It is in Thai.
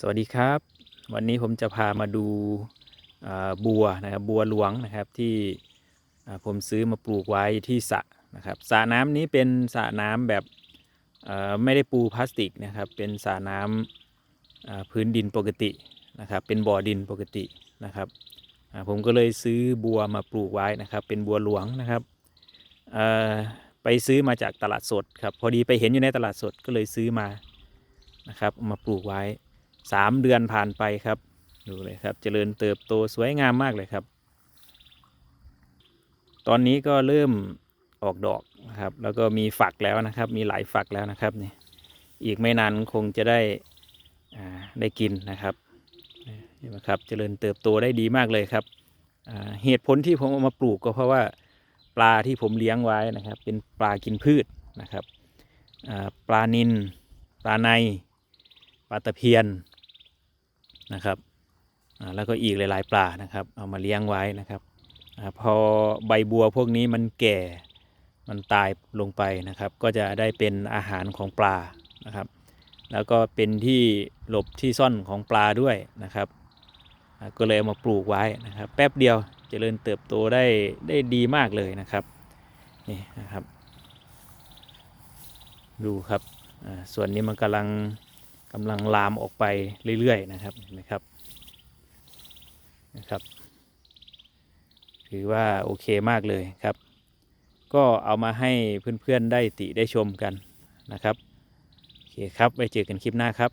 สวัสดีครับ วันนี้ผมจะพามาดูบัวนะครับบัวหลวงนะครับที่ผมซื้อมาปลูกไว้ที่สระนะครับสระน้ำนี้เป็นสระน้ำแบบไม่ได้ปูพลาสติกนะครับเป็นสระน้ำอ่าพื้นดินปกตินะครับเป็นบ่อดินปกตินะครับผมก็เลยซื้อบัวมาปลูกไว้นะครับ เป็นบัวหลวงนะครับไปซื้อมาจากตลาดสดครับพอดีไปเห็นอยู่ในตลาดสดก็เลยซื้อมานะครับมาปลูกไว้ สามเดือนผ่านไปครับ ดูเลยครับ เจริญเติบโตสวยงามมากเลยครับ ตอนนี้ก็เริ่มออกดอกนะครับ แล้วก็มีฝักแล้วนะครับ มีหลายฝักแล้วนะครับนี่อีกไม่นานคงจะได้อ่าได้กินนะครับนี่นะครับเจริญเติบโตได้ดีมากเลยครับอ่าเหตุผลที่ผมเอามาปลูกก็เพราะว่าปลาที่ผมเลี้ยงไว้นะครับ เป็นปลากินพืชนะครับอ่าปลานิลปลาในปลาตะเพียน นะครับแล้วก็อีกหลาย ๆ ปลานะครับ เอามาเลี้ยงไว้นะครับพอใบบัวพวกนี้มันแก่มันตายลงไปนะครับ ก็จะได้เป็นอาหารของปลานะครับ แล้วก็เป็นที่หลบที่ซ่อนของปลาด้วยนะครับ ก็เลยเอามาปลูกไว้นะครับ แป๊บเดียวจเจริญเติบโตได้ได้ดีมากเลยนะครับนี่นะครับ ดูครับส่วนนี้มันกำลัง กำลังลามออกไปเรื่อยๆนะครับเห็นไหมครับนะครับ ถือว่าโอเคมากเลยครับ ก็เอามาให้เพื่อนๆได้ติได้ชมกันนะครับโอเคครับไว้เจอกันคลิปหน้าครับ